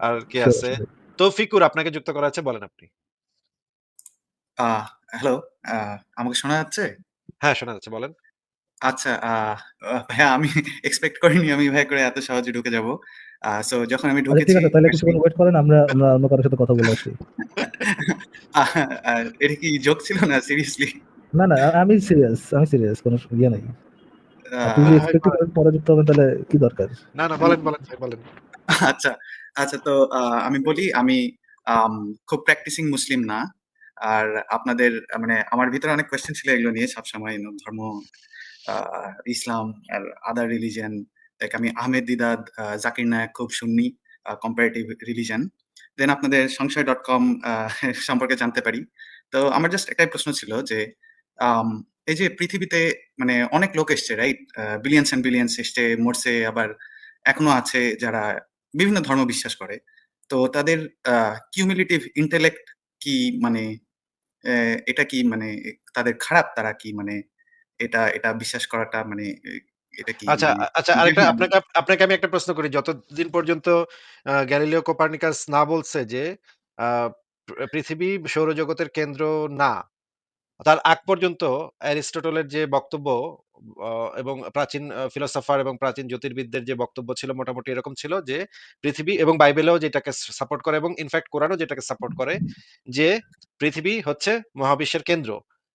আর কে আছে? তৌফিকুর আপনাকে যুক্ত করা আছে বলেন আপনি। হ্যালো, আমাকে শোনা যাচ্ছে? হ্যাঁ, শোনা যাচ্ছে বলেন। আচ্ছা, ভাইয়া আমি এক্সপেক্ট করিনি আমি ভাইয়া করে এত সহজে ঢুকে যাব। সো যখন আমি ঠিক ঢুকেছি আছে তাহলে কিছুক্ষণ ওয়েট করেন আমরা আমরা অন্য কারও সাথে কথা বলে আসি। এটা কি জোক ছিল না সিরিয়াসলি? না, না আমি সিরিয়াস, আমি সিরিয়াস কোন ইয়ে নাই। আপনি যদি এক্সপেক্ট করেন পরে যুক্ত হবেন তাহলে কি দরকার? না, না বলেন, বলেন ভাই বলেন। আচ্ছা, আচ্ছা তো আমি বলি আমি খুব প্র্যাকটিসিং মুসলিম না। আর আপনাদের মানে আমার ভিতরে অনেক কোয়েশ্চেন ছিল এগুলো নিয়ে সবসময় ধর্ম, ইসলাম আর আদার রিলিজিয়ন লাইক আমি আহমেদ দিদাদ জাকির নায়ক খুব সুন্নি আ কম্পারেটিভ রিলিজিয়ন। দেন আপনাদের সংশয়.com আ সম্পর্কে জানতে পারি। তো আমার জাস্ট একটাই প্রশ্ন ছিল যে এই যে পৃথিবীতে মানে অনেক লোক এসছে রাইট? বিলিয়নস অ্যান্ড বিলিয়নস এসছে, মরছে আবার এখনও আছে যারা বিভিন্ন ধর্ম বিশ্বাস করে। তো তাদের কিউমুলেটিভ ইন্টেলেক্ট কি মানে এটা কি মানে তাদের খারাপ তারা কি মানে এটা এটা বিশ্বাস করাটা মানে এটা কি আচ্ছা, মানে আচ্ছা আরেকটা আপনাকে আপনাকে আমি একটা প্রশ্ন করি। যতদিন পর্যন্ত গ্যালিলিও কোপার্নিকাস না বলছে যে পৃথিবী সৌরজগতের কেন্দ্র না। তার আগ পর্যন্ত অ্যারিস্টটলের যে বক্তব্য এবং প্রাচীন ফিলোসোফার এবং প্রাচীন জ্যোতির্বিদদের যে বক্তব্য ছিল মোটামুটি এরকম ছিল যে পৃথিবী এবং বাইবেলেও যেটাকে সাপোর্ট করে এবং ইনফেক্ট কোরানও যেটাকে সাপোর্ট করে যে পৃথিবী হচ্ছে মহাবিশ্বের কেন্দ্র।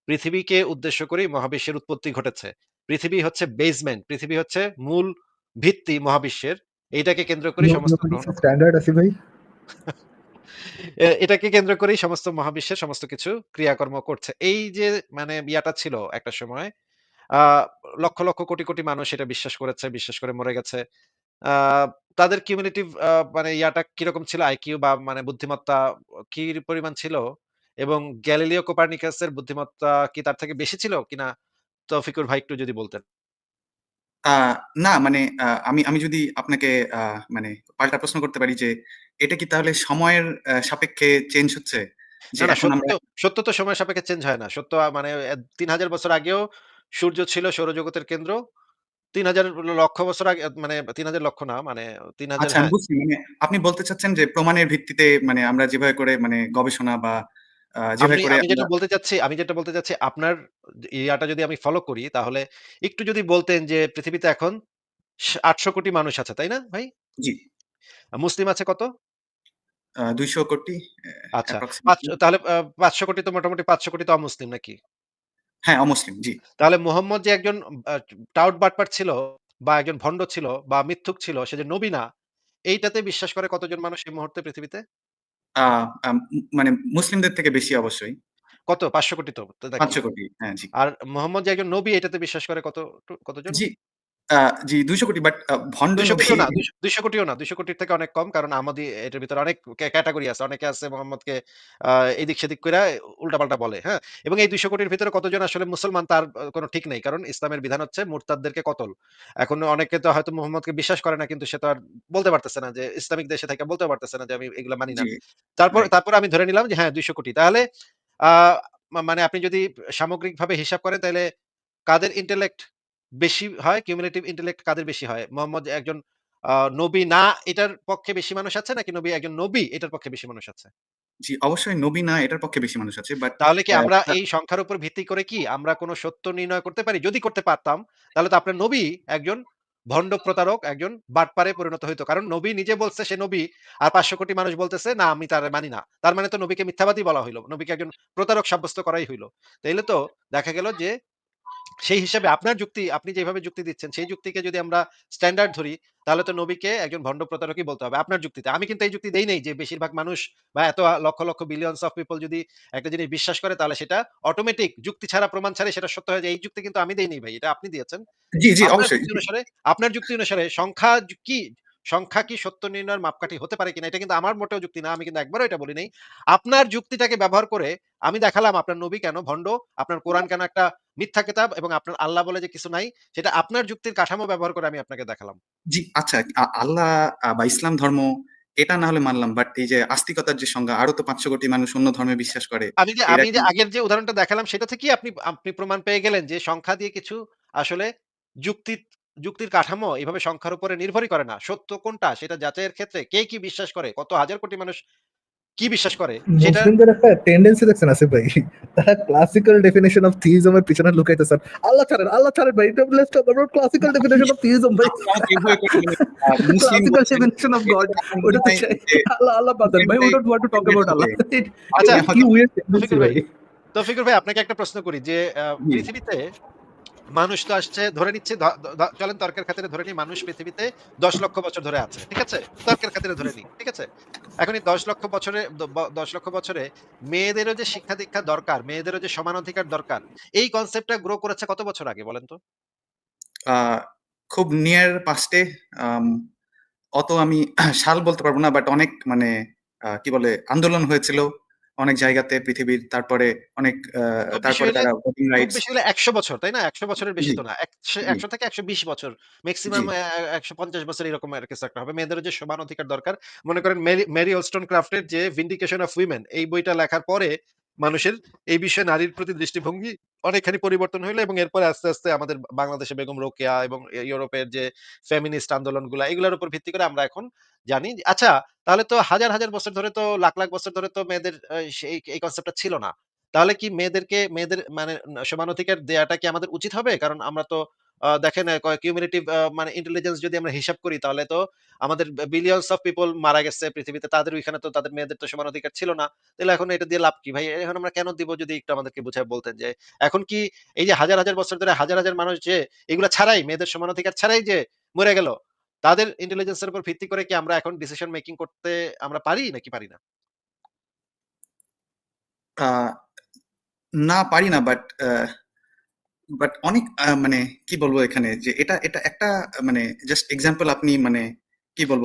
পৃথিবীকে উদ্দেশ্য করেই মহাবিশ্বের উৎপত্তি ঘটেছে। পৃথিবী হচ্ছে বেসমেন্ট, পৃথিবী হচ্ছে মূল ভিত্তি মহাবিশ্বের। এইটাকে কেন্দ্র করে সমস্ত স্ট্যান্ডার্ড আছি ভাই। এটাকে কেন্দ্র করেই সমস্ত মহাবিশ্বের সমস্ত কিছু ক্রিয়াকর্ম করছে। এই যে মানে ইয়াটা ছিল একটা সময়। লক্ষ, লক্ষ কোটি, কোটি মানুষ এটা বিশ্বাস করেছে, বিশ্বাস করে মরে গেছে। তাদের কিউমুলেটিভ আ মানে ইয়াটা কীরকম ছিল আইকিউ বা মানে বুদ্ধিমত্তা কি পরিমাণ ছিল? এবং গ্যালিলিও কোপার্নিকাসের বুদ্ধিমত্তা কি তার থেকে বেশি ছিল কিনা তৌফিকুর ভাই একটু যদি বলতেন? না মানে আমি আমি যদি আপনাকে মানে পাল্টা প্রশ্ন করতে পারি যে এটা কি তাহলে সময়ের সাপেক্ষে চেঞ্জ হচ্ছে? সত্য তো সময়ের সাপেক্ষে চেঞ্জ হয় না। সত্য মানে তিন হাজার বছর আগেও সূর্য ছিল সৌরজগতের কেন্দ্র। তিন হাজার লক্ষ বছর আগে মানে ৩০০০ লক্ষ না মানে ৩০০০ আচ্ছা আমি হ্যাঁ। মানে আপনি বলতে চাচ্ছেন যে প্রমাণের ভিত্তিতে মানে আমরা যেভাবে করে মানে গবেষণা বা আমি যেটা বলতে চাচ্ছি আমি যেটা বলতে চাচ্ছি আপনার ইয়াটা যদি আমি ফলো করি তাহলে একটু যদি বলতেন যে পৃথিবীতে এখন আটশো কোটি মানুষ আছে, তাই না ভাই? জি। মুসলিম আছে কত? ২০০ কোটি আচ্ছা। তাহলে ৫০০ কোটি তো মোটামুটি ৫০০ কোটি তো অমুসলিম নাকি? হ্যাঁ, অমুসলিম জি। তাহলে মুহাম্মদ যে একজন টাউট বাটপার ছিল বা একজন ভন্ড ছিল বা মিথ্যুক ছিল সে যে নবী না, এইটাতে বিশ্বাস করে কতজন মানুষ এই মুহূর্তে পৃথিবীতে? মানে মুসলিমদের থেকে বেশি অবশ্যই। কত? ৫০০ কোটি তো, পাঁচশো কোটি হ্যাঁ, জি। আর মোহাম্মদ যে একজন নবী এটাতে বিশ্বাস করে কত কতজন? জি, আ জি ২০০ কোটি বাট আ ভন্ড ২০০ নবী কোটিও না, ২০০ ২০০ কোটিও না। ২০০ কোটির থেকে অনেক কম। কারণ এটার ভিতরে অনেক ক্যা ক্যাটেগরি আছে। অনেকে আছে মোহাম্মদকে আ এদিক সেদিক কইরা উল্টাপাল্টা বলে, হ্যাঁ? এবং এই ২০০ কোটির ভিতরে কতজন আসলে মুসলমান তার আ কোন ঠিক নেই। কারণ ইসলামের বিধান হচ্ছে মুরতাদদেরকে কতল। এখন অনেকে তো হয়তো মুহাম্মদকে বিশ্বাস করে না কিন্তু সে তো আর বলতে পারতেছে না যে ইসলামিক দেশে থাইকা বলতে পারতেছে না যে আমি এগুলা মানি না। জি, তারপর রাইট। তারপর আমি ধরে নিলাম যে হ্যাঁ ২০০ কোটি। তাহলে আ মা মানে আপনি যদি সামগ্রিকভাবে হিসাব করেন তাইলে কাদের ইন্টেলেক্ট বেশি হয়? কিউমুলেটিভ ইন্টেলেক্ট কাদের বেশি হয়? মোহাম্মদ একজন নবী না এটার পক্ষে বেশি মানুষ আছে নাকি নবী একজন নবী এটার পক্ষে বেশি মানুষ আছে? জি, অবশ্যই নবী না এটার পক্ষে বেশি মানুষ আছে। বাট তাহলে কি আমরা এই সংখ্যার উপর ভিত্তি করে কি আমরা কোন সত্য নির্ণয় করতে পারি? যদি করতে পারতাম তাহলে তো আপনার নবী একজন ভন্ড প্রতারক, একজন বাটপারে পরিণত হইতো। কারণ নবী নিজে বলছে সে নবী আর ৫০০ কোটি মানুষ বলতেছে না আমি তারে মানি না। তার মানে তো নবীকে মিথ্যাবাদী বলা হইল নবীকে একজন প্রতারক সাব্যস্ত করাই হইল তাইলে তো দেখা গেল যে সেই হিসাবে আপনার যুক্তি আপনি যেভাবে যুক্তি দিচ্ছেন সেই যুক্তিকে যদি আমরা স্ট্যান্ডার্ড ধরি তাহলে তো নবীকে একজন ভন্ড প্রতারকই বলতে হবে আপনার যুক্তিতে। আমি কিন্তু এই যুক্তি দেই নাই যে বেশিরভাগ মানুষ বা এত লক্ষ, লক্ষ বিলিয়নস অফ পিপল যদি একটা জিনিস বিশ্বাস করে তাহলে সেটা অটোমেটিক যুক্তি ছাড়া প্রমাণ ছাড়াই সেটা সত্য হয়ে যায়। এই যুক্তি কিন্তু আমি দেই নাই ভাই। এটা আপনি দিয়েছেন। জি, জি অবশ্যই। অনুসারে আপনার যুক্তি অনুসারে সংখ্যা কি সংখ্যা কি সত্য নির্ণয়ের মাপকাঠি হতে পারে কিনা এটা কিন্তু আমার মোটেও যুক্তি না। আমি কিন্তু একবারও এটা বলি নাই। আপনার যুক্তিটাকে ব্যবহার করে আমি দেখালাম আপনার নবী কেন ভন্ড, আপনার কোরআন কেন একটা মিথ্যা কেতাব এবং আপনার আল্লাহ বলে যে কিছু নাই সেটা আপনার যুক্তির কাঠামো ব্যবহার করে আমি আপনাকে দেখালাম। জি, আচ্ছা আল্লাহ বা ইসলাম ধর্ম এটা না হলে মানলাম। বাট এই যে আস্তিকতার যে সংজ্ঞা আরও তো ৫০০ কোটি মানুষ অন্য ধর্মে বিশ্বাস করে। আমি যে আমি যে আগের যে উদাহরণটা দেখালাম সেটা থেকেই আপনি আপনি প্রমাণ পেয়ে গেলেন যে সংখ্যা দিয়ে কিছু আসলে যুক্তি যুক্তির কাঠামো এভাবে সংখ্যার উপরে নির্ভরই করে না। সত্য কোনটা সেটা যাচাইয়ের ক্ষেত্রে কে কি বিশ্বাস করে, কত হাজার কোটি মানুষ কি বিশ্বাস করে? সেটা মুসলিমদের একটা টেন্ডেন্সি দেখছেন আসিফ ভাই। তারা ক্লাসিক্যাল ডেফিনেশন অফ থিইজমের পিছনে লুকাইতেছেন আল্লাহ ছাড়েন আল্লাহ ছাড়েন ভাই এটা let's talk about classical definition of theism ভাই। ক্লাসিক্যাল ডেফিনেশন অফ গড ওটা তো। আল্লাহ আল্লাহ বাদ ভাই we don't want to talk about Allah. আচ্ছা, কি উইয়ার্ড ভাই তো ফিকুর ভাই আপনাকে একটা প্রশ্ন করি যে পৃথিবীতে মানুষ তো আসছে, ধরে নিচ্ছে চলেন তর্কের খাতিরে ধরে নিই, মানুষ পৃথিবীতে দশ লক্ষ বছর ধরে আছে, ঠিক আছে? তর্কের খাতিরে ধরে নিই, ঠিক আছে? এখন এই দশ লক্ষ বছরে দশ লক্ষ বছরে মেয়েদেরও যে শিক্ষা দীক্ষা দরকার, মেয়েদেরও যে সমান অধিকার দরকার, এই কনসেপ্টটা গ্রো করেছে কত বছর আগে বলেন তো? খুব নিয়ার পাস্টে অত আমি সাল বলতে পারব না বাট অনেক মানে কি বলে, আন্দোলন হয়েছিল। অনেক জায়গাতে পৃথিবীর তারপরে অনেক তারপরে তারা ভোটিং রাইটস বেশি হলে একশো বছর তাই না? একশো বছরের বেশি তো না। একশো জি। একশো থেকে একশো বিশ বছর ম্যাক্সিমাম একশো পঞ্চাশ বছর এরকম আর কিছু একটা হবে। মেয়েদের যে সমান অধিকার দরকার। মনে করেন মেরি মেরি অলস্টন ক্রাফটের যে ভিন্ডিকেশন অফ উইমেন এই বইটা লেখার পরে মানুষের এই বিষয়ে নারীর প্রতি দৃষ্টিভঙ্গি অনেকখানি পরিবর্তন হইল এবং এরপরে আস্তে আস্তে আমাদের বাংলাদেশে বেগম রোকেয়া এবং ইউরোপের যে ফেমিনিস্ট আন্দোলনগুলা, এগুলোর উপর ভিত্তি করে আমরা এখন জানি আচ্ছা তাহলে তো হাজার হাজার বছর ধরে তো, লাখ লাখ বছর ধরে তো মেয়েদের সেই এই কনসেপ্টটা ছিল না তাহলে কি মেয়েদেরকে, মেয়েদের মানে সমান অধিকার দেয়াটা কি আমাদের উচিত হবে? কারণ আমরা তো দেখেন আ ক মানে ইন্টেলিজেন্স যদি আমরা হিসাব করি তাহলে তো আমাদের বিলিয়নস অফ পিপল মারা গেছে পৃথিবীতে। তাদের ওইখানে তো তাদের মেয়েদের তো সমান অধিকার ছিল না। তাহলে এখন এটা দিয়ে লাভ কি ভাই? এখন আমরা কেন দিব যদি একটু আমাদেরকে বুঝায় বলতেন যে এখন কি এই যে হাজার, হাজার বছর ধরে হাজার, হাজার মানুষ যে এগুলা ছাড়াই মেয়েদের সমান অধিকার ছাড়াই যে মরে গেল। তাদের ইন্টেলিজেন্স এর উপর ভিত্তি করে কি আমরা এখন ডিসিশন মেকিং করতে আমরা পারি নাকি পারি না? না পারি না বাট বাট অনেক মানে কি বলব এখানে যে এটা এটা একটা মানে জাস্ট এক্সাম্পল আপনি মানে কি বলব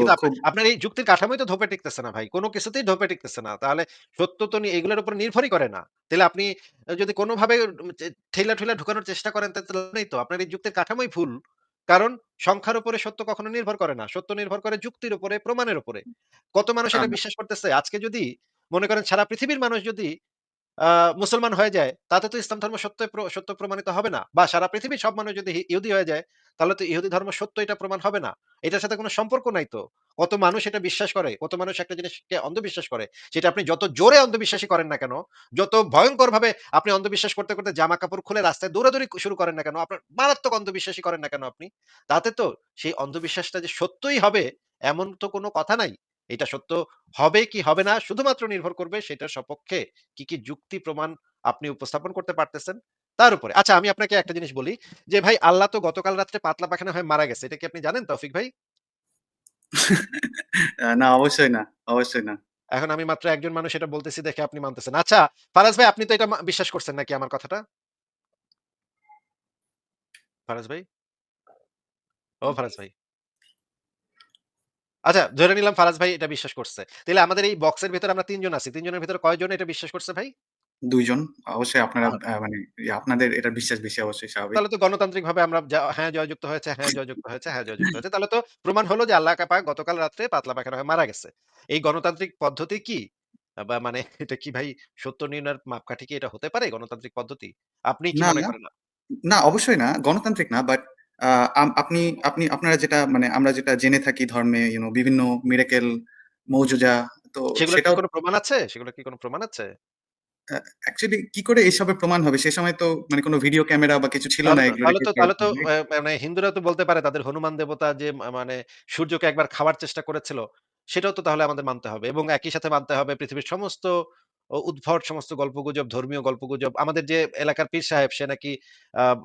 আপনার এই যুক্তির কাঠামোই তো ধোপে টিকতেছে না ভাই। কোন কিছুতেই ধোপে টিকতেছে না। তাহলে সত্য তো এগুলোর উপর নির্ভরই করে না। তাহলে আপনি যদি কোনভাবে উম চে ঠেলা-ঠুলা ঢুকানোর চেষ্টা করেন নেই তো। আপনার এই যুক্তির কাঠামোই ভুল। কারণ সংখ্যার উপরে সত্য কখনো নির্ভর করে না। সত্য নির্ভর করে যুক্তির উপরে, প্রমাণের উপরে। কত মানুষ এটা বিশ্বাস করতেছে? আজকে যদি মনে করেন সারা পৃথিবীর মানুষ যদি মুসলমান হয়ে যায়, তাতে তো ইসলাম ধর্ম সত্য সত্য প্রমাণিত হবে না। বা সারা পৃথিবীর সব মানুষ যদি ইহুদি হয়ে যায়, তাহলে তো ইহুদি ধর্ম সত্য এটা প্রমাণ হবে না। এটার সাথে কোনো সম্পর্ক নাই তো। কত মানুষ এটা বিশ্বাস করে, কত মানুষ একটা জিনিসকে অন্ধবিশ্বাস করে। সেটা আপনি যত জোরে অন্ধবিশ্বাসী করেন না কেন, যত ভয়ংকরভাবে আপনি অন্ধবিশ্বাস করতে, করতে জামা কাপড় খুলে রাস্তায় দৌড়াদৌড়ি শুরু করেন না কেন, আপনার মারাত্মক অন্ধবিশ্বাসী করেন না কেন আপনি, তাতে তো সেই অন্ধবিশ্বাসটা যে সত্যই হবে এমন তো কোনো কথা নাই। এটা সত্য হবে কি হবে না শুধুমাত্র নির্ভর করবে সেটার সপক্ষে কি, কি যুক্তি প্রমাণ আপনি উপস্থাপন করতে পারতেছেন তার উপরে। আচ্ছা আমি আপনাকে একটা জিনিস বলি যে ভাই আল্লাহ তো গতকাল রাত্রে পাতলা পায়খানা হয়ে মারা গেছে। এটা কি আপনি জানেন তৌফিক ভাই? না অবশ্যই না অবশ্যই না এখন আমি মাত্র একজন মানুষ এটা বলতেছি দেখে আপনি মানতেছেন। আচ্ছা ফারাজ ভাই আপনি তো এটা বিশ্বাস করছেন নাকি আমার কথাটা? ফারাজ ভাই? ও ফারাজ ভাই। আচ্ছা ধরে নিলাম ফারাজ ভাই এটা বিশ্বাস করছে। তাইলে আমাদের এই বক্সের ভেতরে আমরা ৩ জন আছি। ৩ জনের ভেতরে কয়জন এটা বিশ্বাস করছে ভাই? দুইজন অবশ্যই আপনারা মানে আপনাদের এটা বিশ্বাস বেশি অবশ্যই স্বাভাবিক তাহলে তো গণতান্ত্রিকভাবে আমরা হ্যাঁ জয়যুক্ত হয়েছে, হ্যাঁ জয়যুক্ত হয়েছে, হ্যাঁ জয়যুক্ত হয়েছে। তাহলে তো প্রমাণ হলো যে আল্লাহ পাক গতকাল রাত্রে পাতলা পায়খানা হয়ে মারা গেছে। এই গণতান্ত্রিক পদ্ধতি কি? বা মানে এটা কি ভাই সত্য নির্ণয়ের মাপকাঠি কি এটা হতে পারে গণতান্ত্রিক পদ্ধতি? আপনি কি না মনে না করেন? না অবশ্যই না গণতান্ত্রিক না বাট আপনি আপনি আপনারা যেটা মানে আমরা যেটা জেনে থাকি ধর্মে ইউনো বিভিন্ন মিরাকেল মৌজুজা তো কি কোনো প্রমাণ আছে? সেগুলোর কি কোনো প্রমাণ আছে? অ্যাকচুয়ালি কি করে এইসবের প্রমাণ হবে সে সময় তো মানে কোনো ভিডিও ক্যামেরা বা কিছু ছিল না তাহলে তো তাহলে তো মানে হিন্দুরা তো বলতে পারে তাদের হনুমান দেবতা যে মানে সূর্যকে একবার খাওয়ার চেষ্টা করেছিল। সেটাও তো তাহলে আমাদের মানতে হবে এবং একই সাথে মানতে হবে পৃথিবীর সমস্ত উদ্ভট সমস্ত গল্পগুজব, ধর্মীয় গল্পগুজব। আমাদের যে এলাকার পীর সাহেব সে নাকি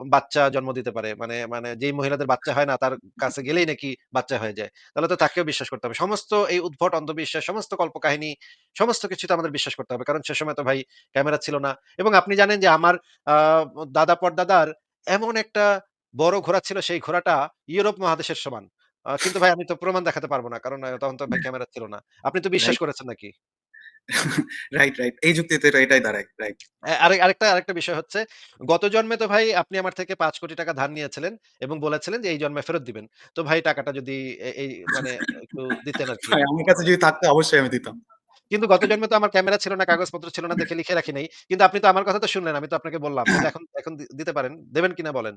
বাচ্চা জন্ম দিতে পারে। মানে মানে যেই মহিলাদের বাচ্চা হয় না তার কাছে গেলেই নাকি বাচ্চা হয়ে যায়। তাহলে তো তাকেও বিশ্বাস করতে হবে। সমস্ত এই উদ্ভট অন্ধবিশ্বাস, সমস্ত কল্পকাহিনী, সমস্ত কিছুতে আমাদের বিশ্বাস করতে হবে। কারণ সে সময় তো ভাই ক্যামেরা ছিল না। এবং আপনি জানেন যে আমার দাদা পরদাদার এমন একটা বড় ঘোড়া ছিল সেই ঘোড়াটা ইউরোপ মহাদেশের সমান। কিন্তু ভাই আমি তো প্রমাণ দেখাতে পারব না। কারণ তখন তো ভাই ক্যামেরা ছিল না। আপনি তো বিশ্বাস করেছেন নাকি? রাইট রাইট এই যুক্তিতে তো এটাই দাঁড়ায় রাইট অ্যা আরে আরেকটা আরেকটা বিষয় হচ্ছে, গত জন্মে তো ভাই আপনি আমার থেকে ৳৫,০০,০০,০০০ ধার নিয়েছিলেন এবং বলেছিলেন যে এই জন্মে ফেরত দিবেন। তো ভাই টাকাটা যদি এই মানে একটু দিতেন আরকি। আমার কাছে যদি থাকতো অবশ্যই আমি দিতাম কিন্তু গত জন্মে তো আমার ক্যামেরা ছিল না, কাগজপত্র ছিল না দেখে লিখে রাখি নাই। কিন্তু আপনি তো আমার কথা তো শুনলেন। আমি তো আপনাকে বললাম। এখন এখন দিতে পারেন। দেবেন কিনা বলেন?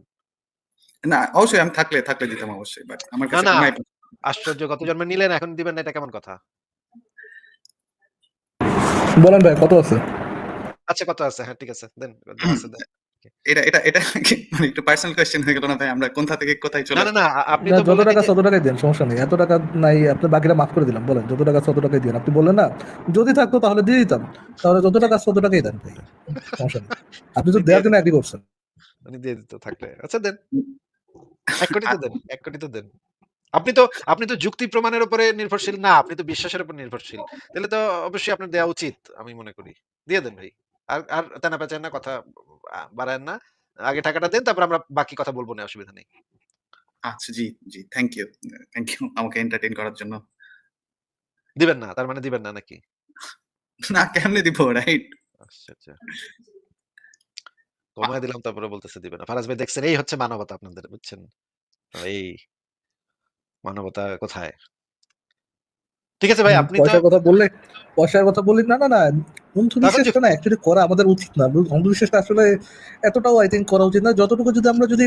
না অবশ্যই আমি থাকলে থাকলে দিতাম অবশ্যই বাট আমার কাছে। আশ্চর্য গত জন্মে নিলেন এখন দিবেন না এটা কেমন কথা? বলেন ভাই কত আছে আচ্ছা কত আছে? হ্যাঁ ঠিক আছে। দেন। আছে দেন। এটা এটা এটা মানে একটু পার্সোনাল কোয়েশ্চেন হয়ে গেল না ভাই আমরা কোথা থেকে কোথায় চলে না, না, আপনি তো যত টাকা তত টাকাই দেন সমস্যা নেই এত টাকা নাই আপনি বাকিটা মাফ করে দিলাম বলেন যত টাকা তত টাকাই দিন আপনি বললেন না যদি থাকতো তাহলে দিয়ে দিতাম তাহলে যত টাকা তত টাকাই দেন ভাই সমস্যা নেই আপনি তো দেওয়ার জন্য এগ্রি করছেন উনি দিয়ে দিত থাকলে। আচ্ছা দেন। এক কোটি তো দেন। এক কোটি তো দেন। আপনি তো আপনি তো যুক্তি প্রমাণের উপরে নির্ভরশীল না। আপনি তো বিশ্বাসের উপর নির্ভরশীল। তাহলে তো অবশ্যই আপনার দেওয়া উচিত আমি মনে করি। দিয়ে দেন ভাই। আর আর তেনা পেঁচায়েন না কথা আ বাড়ায়েন না। আগে টাকাটা দেন তারপর আমরা বাকি কথা বলব না অসুবিধা নেই। আচ্ছা জি, জি। Thank you. থ্যাংক ইউ আমাকে এন্টারটেইন করার জন্য। দিবেন না। তার মানে দিবেন না নাকি? না কেমনে দিব রাইট? আচ্ছা আচ্ছা কমায় দিলাম তারপরে বলতেছে দিবে না। ফারাজ ভাই দেখছেন এই হচ্ছে মানবতা আপনাদের বুঝছেন? এই মানবতা কোথায়? ঠিক আছে ভাই আপনি পয়সার কথা বললে পয়সার কথা বললি না না না অন্ধবিশ্বাসটা না অ্যাকচুয়ালি করা আমাদের উচিত না। অন্ধবিশ্বাসটা আসলে এতটাও আই থিঙ্ক করা উচিত না যতটুকু যদি আমরা যদি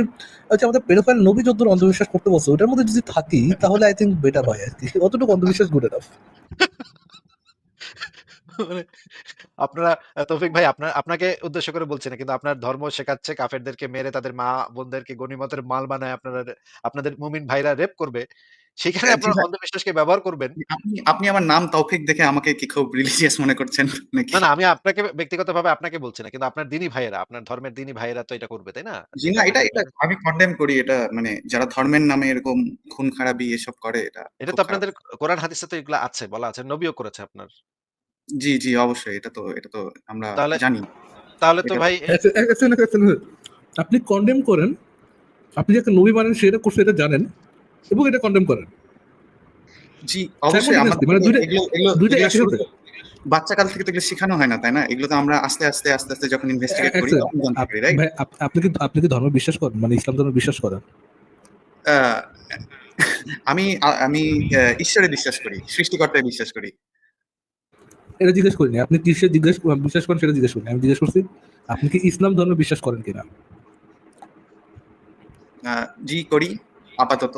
হচ্ছে আমাদের পেডোফাইল নবী যদ্দূর অন্ধবিশ্বাস করতে বসে ওটার মধ্যে যদি থাকি তাহলে আই থিঙ্ক বেটার হয় আর কি। অতটুকু অন্ধবিশ্বাস গুড এনাফ আপনারা তৌফিক ভাই আপনার আপনাকে উদ্দেশ্য করে বলছি না। কিন্তু আপনার ধর্ম শেখাচ্ছে কাফেরদেরকে মেরে তাদের মা বোনদেরকে গনিমতের মাল বানায় আপনারা আপনাদের মুমিন ভাইরা রেপ করবে। সেখানে হ্যাঁ, আপনারা অন্ধবিশ্বাসকে ব্যবহার করবেন। আপনি আমার নাম তৌফিক দেখে আমাকে কি খুব রিলিজিয়াস মনে করছেন নাকি? না, না আমি আপনাকে ব্যক্তিগতভাবে আপনাকে বলছি না। কিন্তু আপনার দ্বীনি ভাইয়েরা, আপনার ধর্মের দ্বীনি ভাইয়েরা তো এটা করবে, তাই না? জি না এটা এটা আমি কনডেম করি এটা মানে যারা ধর্মের নামে এরকম খুন খারাপি এসব করে এটা এটা তো আপনাদের কোরআন হাদিসে তো এগুলা আছে, বলা আছে। নবীও করেছে আপনার। জি, জি অবশ্যই এটা তো এটা তো আমরা জানি। তাহলে তো ভাই আপনি কন্ডেম করেন আপনি যাকে নবী মানেন সেটা করছে এটা জানেন এবং এটা কন্ডেম করেন জি অবশ্যই আমাদের মানে দুইটা- একই শুরু থেকে তো এগুলো শেখানো হয় না তাই না? এগুলো তো আমরা আস্তে আস্তে আস্তে আস্তে যখন ইনভেস্টিগেট করি তখন জানতে পারি রাইট? আপনি কি আপনি কি ধর্ম বিশ্বাস করেন মানে ইসলাম ধর্ম বিশ্বাস করেন আহ, আমি আমি ঈশ্বরে বিশ্বাস করি সৃষ্টিকর্তায় বিশ্বাস করি এটা জিজ্ঞেস করিনি। আপনি কিসে জিজ্ঞেস বিশ্বাস করেন সেটা জিজ্ঞেস করেন। আমি জিজ্ঞেস করছি আপনি কি ইসলাম ধর্মে বিশ্বাস করেন কিনা? জি করি আপাতত।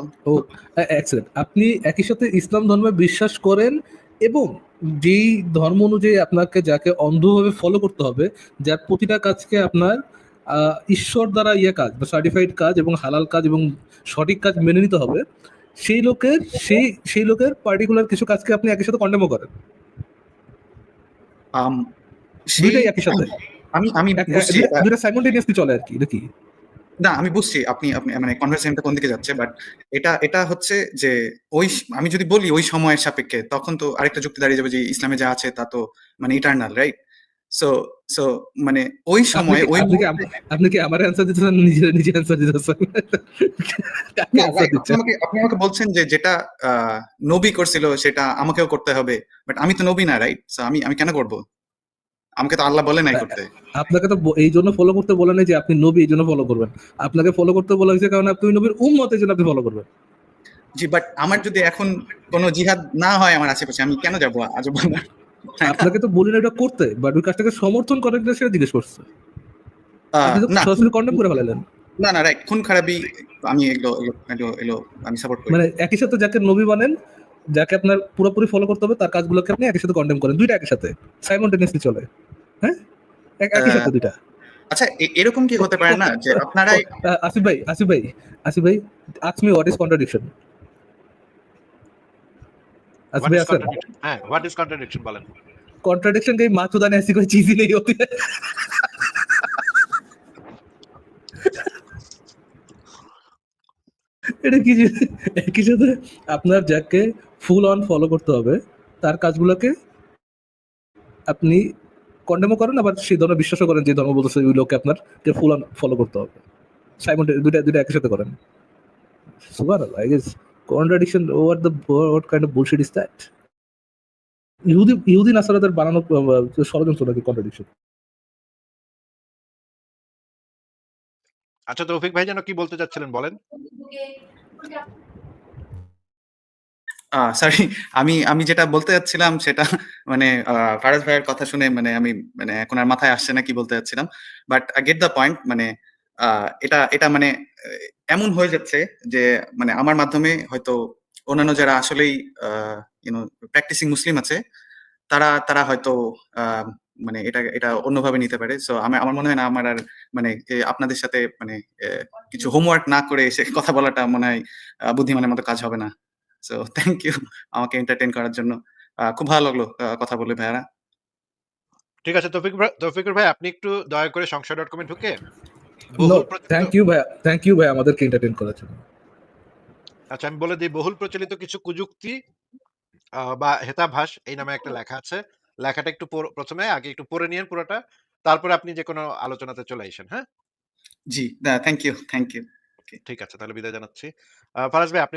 এক্সেলেন্ট আপনি একই সাথে ইসলাম ধর্মে বিশ্বাস করেন এবং যেই ধর্ম অনুযায়ী আপনাকে যাকে অন্ধভাবে ফলো করতে হবে যার প্রতিটা কাজকে আপনার ঈশ্বর দ্বারা ইয়ে কাজ বা সার্টিফাইড কাজ এবং হালাল কাজ এবং সঠিক কাজ মেনে নিতে হবে সেই লোকের সেই সেই লোকের পার্টিকুলার কিছু কাজকে আপনি একই সাথে কন্ডেমও করেন। দুইটাই একই সাথে। আমি আমি এক- এক- বুঝছি দুইটা- দুইটা সাইমultaneously চলে আর কি এটা না আমি বুঝছি আপনি আপনি মানে কনভারসেশনটা কোন দিকে যাচ্ছে বাট এটা এটা হচ্ছে যে ওই আমি যদি বলি ওই সময়ের সাপেক্ষে তখন তো আরেকটা যুক্তি দাঁড়িয়ে যাবে যে ইসলামে যা আছে তা তো মানে ইটার্নাল রাইট সো সো মানে ওই সময় ওই আপনি কি আমার অ্যান্সার দিতেছেন নিজে নিজে অ্যান্সার দিতেছেন আপনি আমাকে বলছেন যে যেটা নবী করছিল সেটা আমাকেও করতে হবে। বাট আমি তো নবী না রাইট আমি আমি কেন করব? আমাকে তো আল্লাহ বলে নাই করতে। আপনাকে তো এই জন্য ফলো করতে বলে নাই যে আপনি নবী এই জন্য ফলো করবেন। আপনাকে ফলো করতে বলা হয়েছে কারণ আপনি নবীর উম্মত এই জন্য আপনি ফলো করবেন। জি বাট আমার যদি এখন কোনো জিহাদ না হয় আমার আশেপাশে আমি কেন যাব? আজব না আপনাকে তো বলি না এটা করতে বাট ওই কাজটাকে সমর্থন করেন কিনা সেটা জিজ্ঞেস করছে। সরাসরি কন্ডেম করে ফেলালেন। না না রাইট খুন খারাপি আমি এগুলো এগুলো এগুলো এগুলো আমি সাপোর্ট করি। মানে একই সাথে যাকে নবী মানেন যাকে আপনার পুরোপুরি ফলো করতে হবে তার কাজগুলোকে আপনি একই সাথে কন্ডেম করেন। দুইটা একই সাথে সাইমultaneously চলে। হ্যাঁ? এক- একই সাথে দুইটা। আচ্ছা এরকম কি হতে পারে না যে আপনারাই আসিফ ভাই আসিফ ভাই আসিফ ভাই ask me what is contradiction Asif What ভাই is আছেন contradiction? হ্যাঁ, what is contradiction বলেন। कॉन्ट्रडिक्शन कहीं माँ चुदाने ऐसी कोई चीज ही नहीं होती है এটা কি যে একই সাথে আপনার যাকে ফুল অন ফলো করতে হবে তার কাজগুলোকে আপনি কন্ডেমও করেন আবার সেই ধরনের বিশ্বাসও করেন যে ধর্ম বলতেছে ওই লোককে আপনার যে ফুল অন ফলো করতে হবে সাইমন দুইটা দুইটা একই সাথে করেন super I guess contradiction over the what kind of bullshit is that ইহুদি ইহুদি নাসারাদের বানানো ষড়যন্ত্র নাকি কন্ট্রাডিকশন আচ্ছা তৌফিক ভাই যেন কি বলতে চাচ্ছিলেন বলেন। সরি আমি আমি যেটা বলতে যাচ্ছিলাম সেটা মানে আহ, ফারাজ ভাইয়ের কথা শুনে মানে আমি মানে এখন আর মাথায় আসছে না কি বলতে যাচ্ছিলাম। But I get the point মানে এটা এটা মানে এমন হয়ে যাচ্ছে যে মানে আমার মাধ্যমে হয়তো অন্যান্য যারা আসলেই ইউনো প্র্যাকটিসিং মুসলিম আছে, তারা তারা হয়তো মানে এটা এটা অন্যভাবে নিতে পারে। সো আমার আমার মনে হয় না আমার আর মানে আপনাদের সাথে মানে কিছু হোমওয়ার্ক না করে এসে কথা বলাটা মনে হয় বুদ্ধিমানের মতো কাজ হবে না। সো থ্যাংক ইউ আমাকে এন্টারটেইন করার জন্য। খুব ভালো লাগল কথা বলে ভাইয়ারা। ঠিক আছে, তৌফিক তৌফিকুর ভাই, আপনি একটু দয়া করে সংশয় ডট কমে ঢুকে থ্যাংক ইউ ভাই থ্যাংক ইউ ভাই আমাদেরকে এন্টারটেইন করার জন্য। আচ্ছা আমি বলে দিই বহুল প্রচলিত কিছু কুযুক্তি বা হেতাভাস এই নামে একটা লেখা আছে। লেখাটা একটু প্রথমে আগে একটু পড়ে নিয়েন পুরোটা তারপরে আপনি যে কোনো আলোচনাতে চলে আসেন হ্যাঁ? জি থ্যাংক ইউ থ্যাংক ইউ ঠিক আছে তাহলে বিদায় জানাচ্ছি। আহ, ফারাজ ভাই আপনি